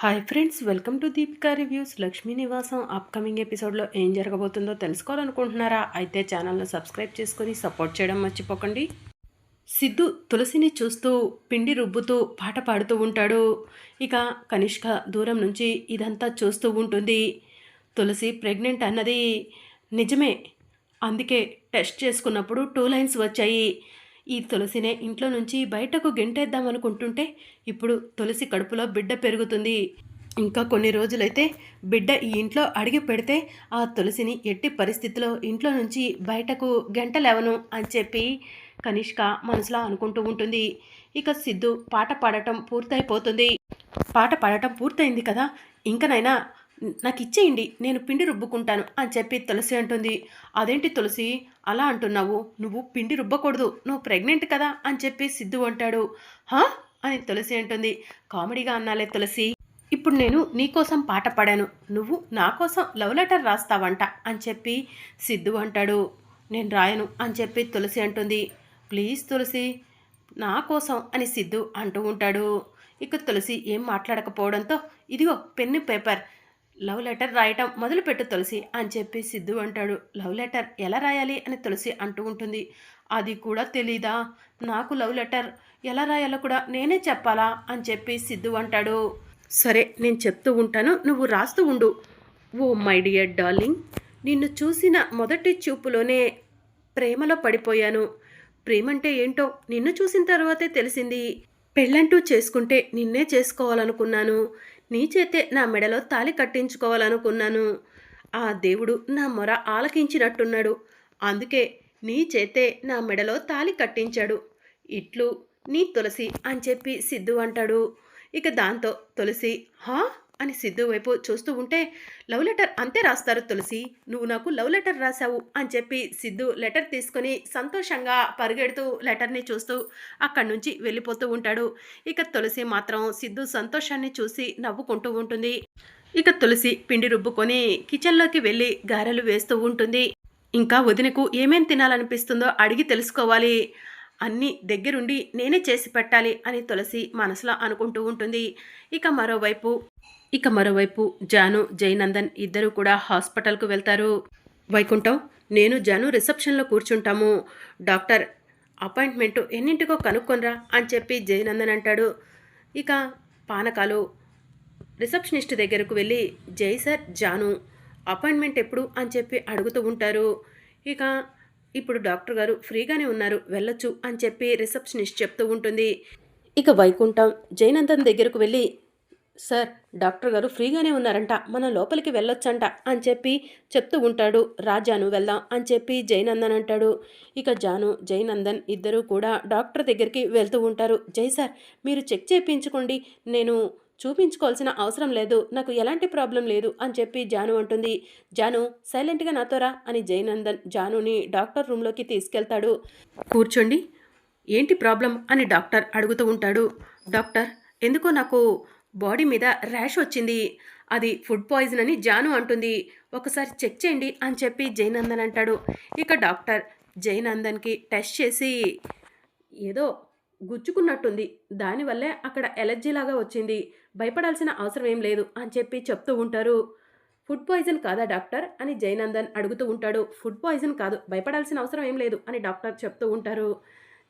Hi friends welcome to Deepika reviews Lakshmi Nivasam upcoming ఎపిసోడ్లో ఏం జరగబోతుందో తెలుసుకోవాలనుకుంటున్నారా? అయితే ఛానల్ను సబ్స్క్రైబ్ చేసుకొని సపోర్ట్ చేయడం మర్చిపోకండి. సిద్ధు తులసిని చూస్తూ పిండి రుబ్బుతూ పాట పాడుతూ ఉంటాడు. ఇక కనిష్క దూరం నుంచి ఇదంతా చూస్తూ ఉంటుంది. తులసి ప్రెగ్నెంట్ అన్నది నిజమే. అందుకే టెస్ట్ చేసుకున్నప్పుడు టూ లైన్స్ వచ్చాయి. ఈ తులసినే ఇంట్లో నుంచి బయటకు గెంటేద్దామనుకుంటుంటే ఇప్పుడు తులసి కడుపులో బిడ్డ పెరుగుతుంది. ఇంకా కొన్ని రోజులైతే బిడ్డ ఈ ఇంట్లో అడిగి పెడితే ఆ తులసిని ఎట్టి పరిస్థితిలో ఇంట్లో నుంచి బయటకు గంటలేవను అని చెప్పి కనిష్క మనసులో అనుకుంటూ ఉంటుంది. ఇక సిద్ధు పాట పాడటం పూర్తయిపోతుంది. పాట పాడటం పూర్తయింది కదా ఇంకనైనా నాకు ఇచ్చేయండి నేను పిండి రుబ్బుకుంటాను అని చెప్పి తులసి అంటుంది. అదేంటి తులసి? అలా అంటున్నావు. నువ్వు పిండి రుబ్బకూడదు. నువ్వు ప్రెగ్నెంట్ కదా అని చెప్పి సిద్ధు అంటాడు. హా? అని తులసి అంటుంది. కామెడీగా అన్నాలే తులసి. ఇప్పుడు నేను నీకోసం పాట పాడాను. నువ్వు నా కోసం లవ్ లెటర్ రాస్తావంట అని చెప్పి సిద్ధు అంటాడు. నేను రాయను అని చెప్పి తులసి అంటుంది. ప్లీజ్ తులసి నా కోసం అని సిద్ధు అంటూ ఉంటాడు. ఇక తులసి ఏం మాట్లాడకపోవడంతో ఇదిగో పెన్ను పేపర్. లవ్ లెటర్ రాయటం మొదలుపెట్టు తులసి అని చెప్పి సిద్ధు అంటాడు. లవ్ లెటర్ ఎలా రాయాలి అని తులసి అంటూ ఉంటుంది. అది కూడా తెలీదా? నాకు లవ్ లెటర్ ఎలా రాయాలో కూడా నేనే చెప్పాలా అని చెప్పి సిద్ధు అంటాడు. సరే నేను చెప్తూ ఉంటాను. నువ్వు రాస్తూ ఉండు. ఓ మై డియర్ డార్లింగ్ నిన్ను చూసిన మొదటి చూపులోనే ప్రేమలో పడిపోయాను. ప్రేమంటే ఏంటో నిన్ను చూసిన తర్వాతే తెలిసింది. పెళ్ళంటూ చేసుకుంటే నిన్నే చేసుకోవాలనుకున్నాను. నీ చేతే నా మెడలో తాలి కట్టించుకోవాలనుకున్నాను. ఆ దేవుడు నా మొర ఆలకించినట్టున్నాడు. అందుకే నీ చేతే నా మెడలో తాలి కట్టించాడు. ఇట్లు నీ తులసి అని చెప్పి సిద్ధు అంటాడు. ఇక దాంతో తులసి హా? అని సిద్ధు వైపు చూస్తూ ఉంటే లవ్ లెటర్ అంతే రాస్తారు తులసి. నువ్వు నాకు లవ్ లెటర్ రాశావు అని చెప్పి సిద్ధు లెటర్ తీసుకొని సంతోషంగా పరిగెడుతూ లెటర్ని చూస్తూ అక్కడి నుంచి వెళ్ళిపోతూ ఉంటాడు. ఇక తులసి మాత్రం సిద్ధు సంతోషాన్ని చూసి నవ్వుకుంటూ ఉంటుంది. ఇక తులసి పిండి రుబ్బుకొని కిచెన్లోకి వెళ్ళి గారెలు వేస్తూ ఉంటుంది. ఇంకా వదినకు ఏమేం తినాలనిపిస్తుందో అడిగి తెలుసుకోవాలి. అన్నీ దగ్గరుండి నేనే చేసి పెట్టాలి అని తులసి మనసులో అనుకుంటూ ఉంటుంది. ఇక మరోవైపు ఇక మరోవైపు జాను జయనందన్ ఇద్దరు కూడా హాస్పిటల్కు వెళ్తారు. వైకుంఠం నేను జాను రిసెప్షన్లో కూర్చుంటాము. డాక్టర్ అపాయింట్మెంట్ ఎన్నింటికో కనుక్కొనరా అని చెప్పి జయనందన్ అంటాడు. ఇక పానకాలు రిసెప్షనిస్ట్ దగ్గరకు వెళ్ళి జై సార్ జాను అపాయింట్మెంట్ ఎప్పుడు అని చెప్పి అడుగుతూ ఉంటారు. ఇక ఇప్పుడు డాక్టర్ గారు ఫ్రీగానే ఉన్నారు వెళ్ళొచ్చు అని చెప్పి రిసెప్షనిస్ట్ చెప్తూ ఉంటుంది. ఇక వైకుంఠం జైనందన్ దగ్గరకు వెళ్ళి సార్ డాక్టర్ గారు ఫ్రీగానే ఉన్నారంట మనం లోపలికి వెళ్ళొచ్చంట అని చెప్పి చెప్తూ ఉంటాడు. రాజాను వెళ్దాం అని చెప్పి జైనందన్ అంటాడు. ఇక జాను జైనందన్ ఇద్దరూ కూడా డాక్టర్ దగ్గరికి వెళ్తూ ఉంటారు. జై సార్ మీరు చెక్ చేయించుకోండి నేను చూపించుకోవాల్సిన అవసరం లేదు నాకు ఎలాంటి ప్రాబ్లం లేదు అని చెప్పి జాను అంటుంది. జాను సైలెంట్గా నాతోరా అని జయనందన్ జానుని డాక్టర్ రూమ్లోకి తీసుకెళ్తాడు. కూర్చోండి. ఏంటి ప్రాబ్లం అని డాక్టర్ అడుగుతూ ఉంటాడు. డాక్టర్ ఎందుకో నాకు బాడీ మీద ర్యాష్ వచ్చింది. అది ఫుడ్ పాయిజన్ అని జాను అంటుంది. ఒకసారి చెక్ చేయండి అని చెప్పి జయనందన్ అంటాడు. ఇక డాక్టర్ జయనందన్కి టెస్ట్ చేసి ఏదో గుచ్చుకున్నట్టుంది. దానివల్లే అక్కడ ఎలర్జీ లాగా వచ్చింది. భయపడాల్సిన అవసరం ఏం లేదు అని చెప్పి చెప్తూ ఉంటారు. ఫుడ్ పాయిజన్ కాదా డాక్టర్? అని జయనందన్ అడుగుతూ ఉంటాడు. ఫుడ్ పాయిజన్ కాదు భయపడాల్సిన అవసరం ఏం లేదు అని డాక్టర్ చెప్తూ ఉంటారు.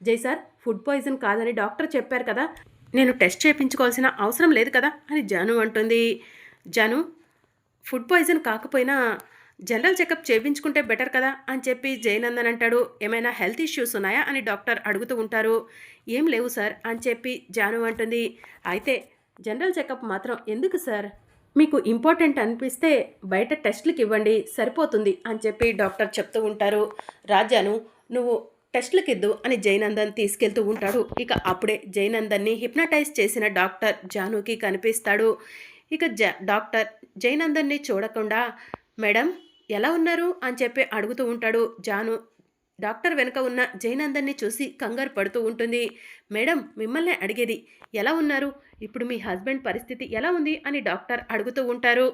జై సార్ ఫుడ్ పాయిజన్ కాదని డాక్టర్ చెప్పారు కదా నేను టెస్ట్ చేయించుకోవాల్సిన అవసరం లేదు కదా అని జాను అంటుంది. జాను ఫుడ్ పాయిజన్ కాకపోయినా జనరల్ చెకప్ చేయించుకుంటే బెటర్ కదా అని చెప్పి జయనందన్ అంటాడు. ఏమైనా హెల్త్ ఇష్యూస్ ఉన్నాయా అని డాక్టర్ అడుగుతూ ఉంటారు. ఏం లేవు సార్ అని చెప్పి జాను అంటుంది. అయితే జనరల్ చెకప్ మాత్రం ఎందుకు సార్? మీకు ఇంపార్టెంట్ అనిపిస్తే బయట టెస్ట్లకు ఇవ్వండి సరిపోతుంది అని చెప్పి డాక్టర్ చెప్తూ ఉంటారు. రాజాను నువ్వు టెస్ట్లకు ఇద్దు అని జైనందన్ తీసుకెళ్తూ ఉంటాడు. ఇక అప్పుడే జైనందన్ని హిప్నటైజ్ చేసిన డాక్టర్ జానుకి కనిపిస్తాడు. ఇక జ డాక్టర్ జైనందన్ని చూడకుండా మేడం ఎలా ఉన్నారు? అని చెప్పి అడుగుతూ ఉంటాడు జాను. డాక్టర్ వెనుక ఉన్న జయనందన్ని చూసి కంగారు పడుతూ ఉంటుంది. మేడం మిమ్మల్ని అడిగేది ఎలా ఉన్నారు? ఇప్పుడు మీ హస్బెండ్ పరిస్థితి ఎలా ఉంది? అని డాక్టర్ అడుగుతూ ఉంటారు.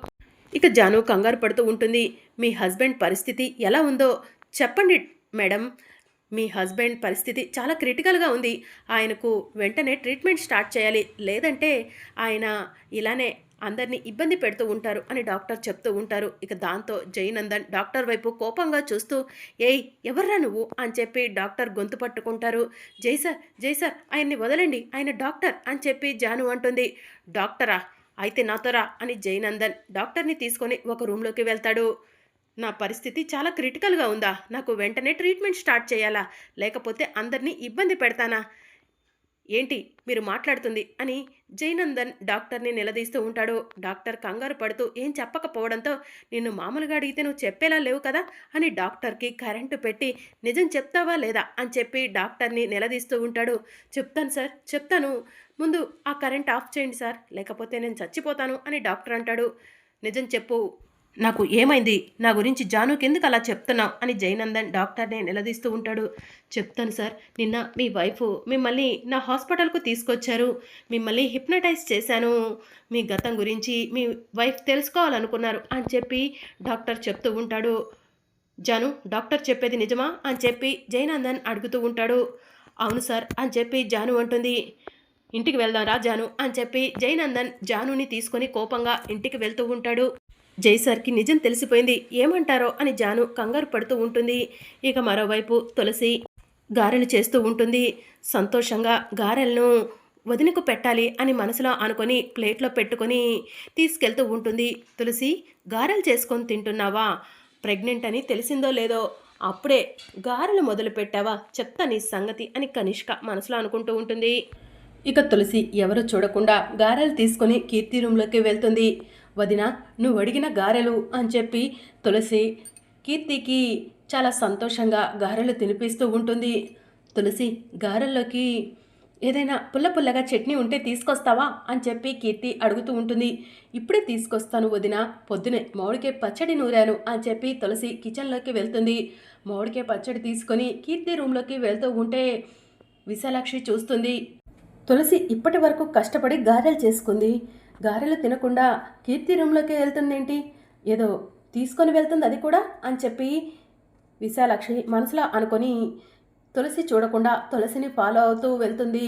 ఇక జాను కంగారు పడుతూ ఉంటుంది మీ హస్బెండ్ పరిస్థితి ఎలా ఉందో? చెప్పండి మేడం. మీ హస్బెండ్ పరిస్థితి చాలా క్రిటికల్గా ఉంది. ఆయనకు వెంటనే ట్రీట్మెంట్ స్టార్ట్ చేయాలి. లేదంటే ఆయన ఇలానే అందరినీ ఇబ్బంది పెడుతూ ఉంటారు అని డాక్టర్ చెప్తూ ఉంటారు. ఇక దాంతో జయనందన్ డాక్టర్ వైపు కోపంగా చూస్తూ ఏయ్ ఎవర్రా నువ్వు? అని చెప్పి డాక్టర్ గొంతు పట్టుకుంటారు. జై సార్ జై సార్ ఆయన్ని వదలండి ఆయన డాక్టర్ అని చెప్పి జాను అంటుంది. డాక్టరా? అయితే నాతోరా అని జయనందన్ డాక్టర్ని తీసుకొని ఒక రూమ్లోకి వెళ్తాడు. నా పరిస్థితి చాలా క్రిటికల్గా ఉందా? నాకు వెంటనే ట్రీట్మెంట్ స్టార్ట్ చేయాలా? లేకపోతే అందరినీ ఇబ్బంది పెడతానా? ఏంటి మీరు మాట్లాడుతుంది అని జయనందన్ డాక్టర్ని నిలదీస్తూ ఉంటాడు. డాక్టర్ కంగారు పడుతూ ఏం చెప్పకపోవడంతో నిన్ను మామూలుగా అడిగితే నువ్వు చెప్పేలా లేవు కదా అని డాక్టర్కి కరెంటు పెట్టి నిజం చెప్తావా లేదా అని చెప్పి డాక్టర్ని నిలదీస్తూ ఉంటాడు. చెప్తాను సార్ చెప్తాను. ముందు ఆ కరెంట్ ఆఫ్ చేయండి సార్. లేకపోతే నేను చచ్చిపోతాను అని డాక్టర్ అంటాడు. నిజం చెప్పు. నాకు ఏమైంది? నా గురించి జానుకి ఎందుకు అలా చెప్తున్నావు? అని జయనందన్ డాక్టర్ని నిలదీస్తూ ఉంటాడు. చెప్తాను సార్ నిన్న మీ వైఫ్ మిమ్మల్ని నా హాస్పిటల్కు తీసుకొచ్చారు. మిమ్మల్ని హిప్నటైజ్ చేశాను. మీ గతం గురించి మీ వైఫ్ తెలుసుకోవాలనుకున్నారు అని చెప్పి డాక్టర్ చెప్తూ ఉంటాడు. జాను డాక్టర్ చెప్పేది నిజమా? అని చెప్పి జయనందన్ అడుగుతూ ఉంటాడు. అవును సార్ అని చెప్పి జాను అంటుంది. ఇంటికి వెళ్దాం రా జాను అని చెప్పి జయనందన్ జానుని తీసుకొని కోపంగా ఇంటికి వెళ్తూ ఉంటాడు. జై సార్కి నిజం తెలిసిపోయింది. ఏమంటారో అని జాను కంగారు పడుతూ ఉంటుంది. ఇక మరోవైపు తులసి గారెలు చేస్తూ ఉంటుంది. సంతోషంగా గారెలను వదినకు పెట్టాలి అని మనసులో అనుకొని ప్లేట్లో పెట్టుకొని తీసుకెళ్తూ ఉంటుంది. తులసి గారెలు చేసుకొని తింటున్నావా? ప్రెగ్నెంట్ అని తెలిసిందో లేదో? అప్పుడే గారెలు మొదలు పెట్టావా? చెప్తా నీ సంగతి అని కనిష్క మనసులో అనుకుంటూ ఉంటుంది. ఇక తులసి ఎవరు చూడకుండా గారెలు తీసుకొని కీర్తి రూమ్లోకి వెళ్తుంది. వదిన నువ్వు అడిగిన గారెలు అని చెప్పి తులసి కీర్తికి చాలా సంతోషంగా గారెలు తినిపిస్తూ ఉంటుంది. తులసి గారెల్లోకి ఏదైనా పుల్ల పుల్లగా చట్నీ ఉంటే తీసుకొస్తావా? అని చెప్పి కీర్తి అడుగుతూ ఉంటుంది. ఇప్పుడే తీసుకొస్తాను వదిన పొద్దునే మామిడికాయ పచ్చడి నూరాను అని చెప్పి తులసి కిచెన్లోకి వెళ్తుంది. మామిడికాయ పచ్చడి తీసుకొని కీర్తి రూమ్లోకి వెళ్తూ ఉంటే విశాలాక్షి చూస్తుంది. తులసి ఇప్పటి వరకు కష్టపడి గారెలు చేసుకుంది. గారెలు తినకుండా కీర్తి రూమ్లోకి వెళ్తుందేంటి? ఏదో తీసుకొని వెళ్తుంది అది కూడా అని చెప్పి విశాలక్షి మనసులో అనుకొని తులసి చూడకుండా తులసిని ఫాలో అవుతూ వెళ్తుంది.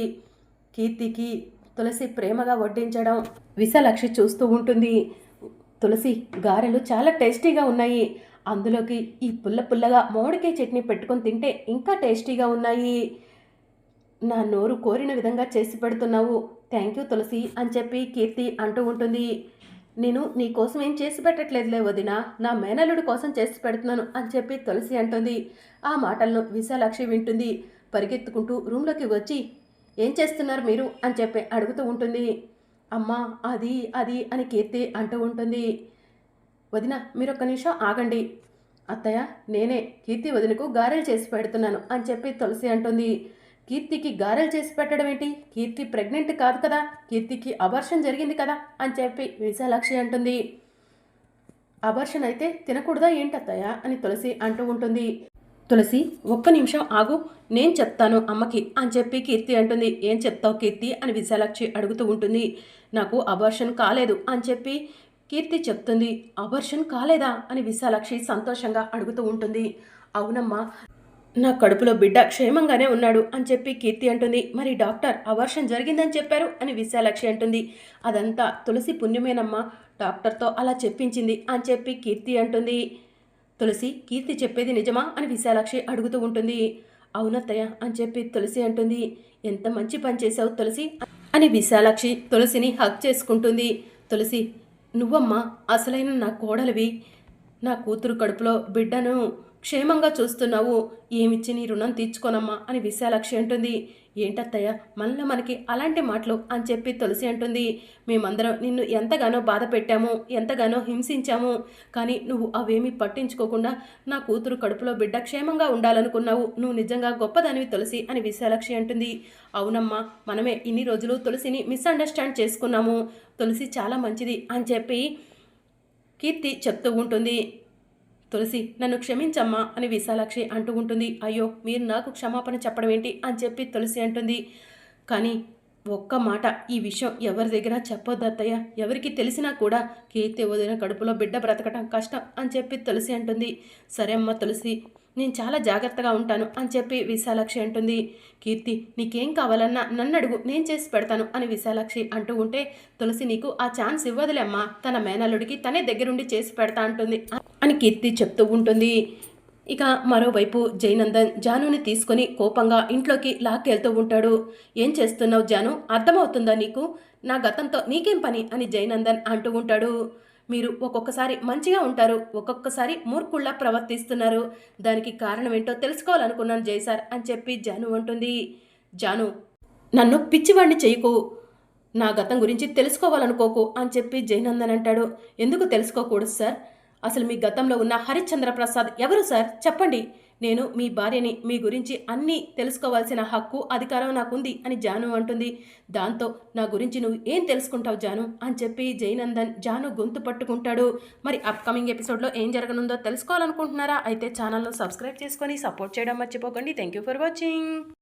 కీర్తికి తులసి ప్రేమగా వడ్డించడం విశాలక్షి చూస్తూ ఉంటుంది. తులసి గారెలు చాలా టేస్టీగా ఉన్నాయి. అందులోకి ఈ పుల్ల పుల్లగా మామిడికాయ చట్నీ పెట్టుకొని తింటే ఇంకా టేస్టీగా ఉన్నాయి. నా నోరు కోరిన విధంగా చేసి పెడుతున్నావు. థ్యాంక్ యూ తులసి అని చెప్పి కీర్తి అంటూ ఉంటుంది. నేను నీ కోసం ఏం చేసి పెట్టట్లేదులే వదిన నా మేనల్లుడి కోసం చేసి పెడుతున్నాను అని చెప్పి తులసి అంటుంది. ఆ మాటలను విశాలాక్షి వింటుంది. పరిగెత్తుకుంటూ రూమ్లోకి వచ్చి ఏం చేస్తున్నారు మీరు? అని చెప్పి అడుగుతూ ఉంటుంది. అమ్మా అది అది అని కీర్తి అంటూ ఉంటుంది. వదిన మీరు ఒక్క నిమిషం ఆగండి. అత్తయ్య నేనే కీర్తి వదినకు గారెలు చేసి పెడుతున్నాను అని చెప్పి తులసి అంటుంది. కీర్తికి గారెలు చేసి పెట్టడం ఏంటి? కీర్తి ప్రెగ్నెంట్ కాదు కదా. కీర్తికి అబర్షన్ జరిగింది కదా అని చెప్పి విశాలాక్షి అంటుంది. అబర్షన్ అయితే తినకూడదా ఏంటత్తయ్య అని తులసి అంటూ ఉంటుంది. తులసి ఒక్క నిమిషం ఆగు. నేను చెప్తాను అమ్మకి అని చెప్పి కీర్తి అంటుంది. ఏం చెప్తావు కీర్తి అని విశాలాక్షి అడుగుతూ ఉంటుంది. నాకు అబర్షన్ కాలేదు అని చెప్పి కీర్తి చెప్తుంది. అబర్షన్ కాలేదా అని విశాలాక్షి సంతోషంగా అడుగుతూ ఉంటుంది. అవునమ్మా నా కడుపులో బిడ్డ క్షేమంగానే ఉన్నాడు అని చెప్పి కీర్తి అంటుంది. మరి డాక్టర్ అవర్షం జరిగిందని చెప్పారు అని విశాలక్షి అంటుంది. అదంతా తులసి పుణ్యమేనమ్మా డాక్టర్తో అలా చెప్పించింది అని చెప్పి కీర్తి అంటుంది. తులసి కీర్తి చెప్పేది నిజమా అని విశాలాక్షి అడుగుతూ ఉంటుంది. అవునత్తయ్య అని చెప్పి తులసి అంటుంది. ఎంత మంచి పని చేశావు తులసి అని విశాలాక్షి తులసిని హక్ చేసుకుంటుంది. తులసి నువ్వమ్మా అసలైన నా కోడలివి. నా కూతురు కడుపులో బిడ్డను క్షేమంగా చూస్తున్నావు. ఏమిచ్చి నీ రుణం తీర్చుకోనమ్మా అని విశాలాక్షి అంటుంది. ఏంటత్తయ్య మళ్ళీ మనకి అలాంటి మాటలు అని చెప్పి తులసి అంటుంది. మేమందరం నిన్ను ఎంతగానో బాధ పెట్టాము ఎంతగానో హింసించాము. కానీ నువ్వు అవేమీ పట్టించుకోకుండా నా కూతురు కడుపులో బిడ్డ క్షేమంగా ఉండాలనుకున్నావు. నువ్వు నిజంగా గొప్పదానివి తులసి అని విశాలాక్షి అంటుంది. అవునమ్మా మనమే ఇన్ని రోజులు తులసిని మిస్అండర్స్టాండ్ చేసుకున్నాము. తులసి చాలా మంచిది అని చెప్పి కీర్తి చెప్తూ ఉంటుంది. తులసి నన్ను క్షమించమ్మా అని విశాలాక్షి అంటూ ఉంటుంది. అయ్యో మీరు నాకు క్షమాపణ చెప్పడం ఏంటి అని చెప్పి తులసి అంటుంది. కానీ ఒక్క మాట ఈ విషయం ఎవరి దగ్గర చెప్పొద్దు అత్తయ్య. ఎవరికి తెలిసినా కూడా కీర్తి వదిన కడుపులో బిడ్డ బ్రతకటం కష్టం అని చెప్పి తులసి అంటుంది. సరే అమ్మ తులసి నేను చాలా జాగ్రత్తగా ఉంటాను అని చెప్పి విశాలాక్షి అంటుంది. కీర్తి నీకేం కావాలన్నా నన్ను అడుగు నేను చేసి పెడతాను అని విశాలాక్షి అంటూ ఉంటే తులసి నీకు ఆ ఛాన్స్ ఇవ్వదులే అమ్మా. తన మేనల్లుడికి తనే దగ్గరుండి చేసి పెడతా అంటుంది. అని కీర్తి చెప్తూ ఉంటుంది. ఇక మరోవైపు జయనందన్ జానుని తీసుకొని కోపంగా ఇంట్లోకి లాక్కెళ్తూ ఉంటాడు. ఏం చేస్తున్నావు జాను? అర్థమవుతుందా నీకు? నా గతంతో నీకేం పని? అని జయనందన్ అంటూ ఉంటాడు. మీరు ఒక్కొక్కసారి మంచిగా ఉంటారు. ఒక్కొక్కసారి మూర్ఖుల్లా ప్రవర్తిస్తున్నారు. దానికి కారణం ఏంటో తెలుసుకోవాలనుకున్నాను జై సార్ అని చెప్పి జాను అంటుంది. జాను నన్ను పిచ్చివాడిని చేయకు. నా గతం గురించి తెలుసుకోవాలనుకోకు అని చెప్పి జయనందన్ అంటాడు. ఎందుకు తెలుసుకోకూడదు సార్? అసలు మీ గతంలో ఉన్న హరిశ్చంద్ర ప్రసాద్ ఎవరు సార్? చెప్పండి. నేను మీ భార్యని మీ గురించి అన్నీ తెలుసుకోవాల్సిన హక్కు అధికారం నాకుంది అని జాను అంటుంది. దాంతో నా గురించి నువ్వు ఏం తెలుసుకుంటావు జాను? అని చెప్పి జయనందన్ జాను గొంతు పట్టుకుంటాడు. మరి అప్కమింగ్ ఎపిసోడ్లో ఏం జరగనుందో తెలుసుకోవాలనుకుంటున్నారా? అయితే ఛానల్ను సబ్స్క్రైబ్ చేసుకొని సపోర్ట్ చేయడం మర్చిపోకండి. Thank you for watching